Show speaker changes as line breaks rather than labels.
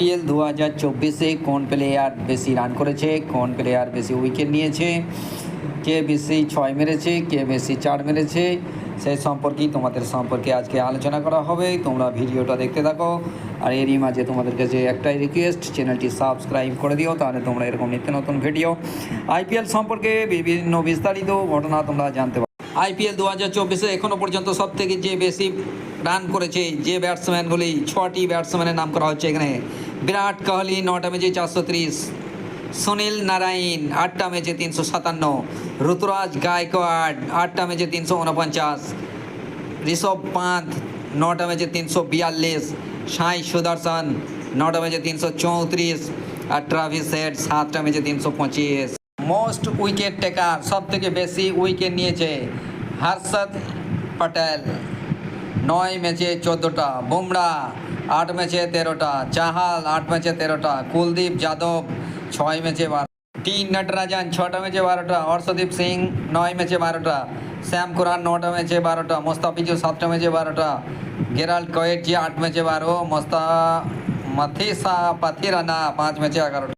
IPL দু হাজার চব্বিশে কোন প্লেয়ার বেশি রান করেছে, কোন প্লেয়ার বেশি উইকেট নিয়েছে, কে বেশি ছয় মেরেছে, কে বেশি চার মেরেছে, সেই সম্পর্কেই তোমাদের সম্পর্কে আজকে আলোচনা করা হবে। তোমরা ভিডিওটা দেখতে থাকো। আর এরই মাঝে তোমাদের কাছে একটাই রিকোয়েস্ট চ্যানেলটি সাবস্ক্রাইব করে দিও, তাহলে তোমরা এরকম নিত্য নতুন ভিডিও আইপিএল সম্পর্কে বিভিন্ন বিস্তারিত ঘটনা তোমরা জানতে পারো আইপিএল দু হাজার চব্বিশে এখনও পর্যন্ত সব থেকে যে বেশি রান করেছে, যে ব্যাটসম্যানগুলি ছটি ব্যাটসম্যানের নাম করা হচ্ছে এখানে। বিরাট কোহলি নটা ম্যাচে চারশো ত্রিশ, সুনীল নারায়ণ আটটা ম্যাচে তিনশো সাতান্ন, ঋতুরাজ গায়কোয়াড আটটা ম্যাচে তিনশো উনপঞ্চাশ, ঋষভ পান্থ নটা ম্যাচে তিনশো বিয়াল্লিশ, সাই সুদর্শন নটা ম্যাচে তিনশো চৌত্রিশ আর ট্রাভিস হেড সাতটা ম্যাচে তিনশো পঁচিশ। মোস্ট উইকেট টেকার সব থেকে বেশি উইকেট নিয়েছে হর্ষদ পটেল, নয় ম্যাচে চোদ্দোটা। বুমরা আট ম্যাচে তেরোটা, চাহাল আট ম্যাচে তেরোটা, কুলদীপ, যাদব ছয় ম্যাচে বারো। টি নটরাজন ছটা ম্যাচে বারোটা হর্ষদীপ সিং নয় ম্যাচে বারোটা, শ্যাম কুরান নটা ম্যাচে বারোটা মোস্তাফিজু সাতটা ম্যাচে বারোটা, গেরাল্ড কয়েটজি আট ম্যাচে বারো, মোস্তা মাথিসা পাথিরানা পাঁচ ম্যাচে এগারোটা।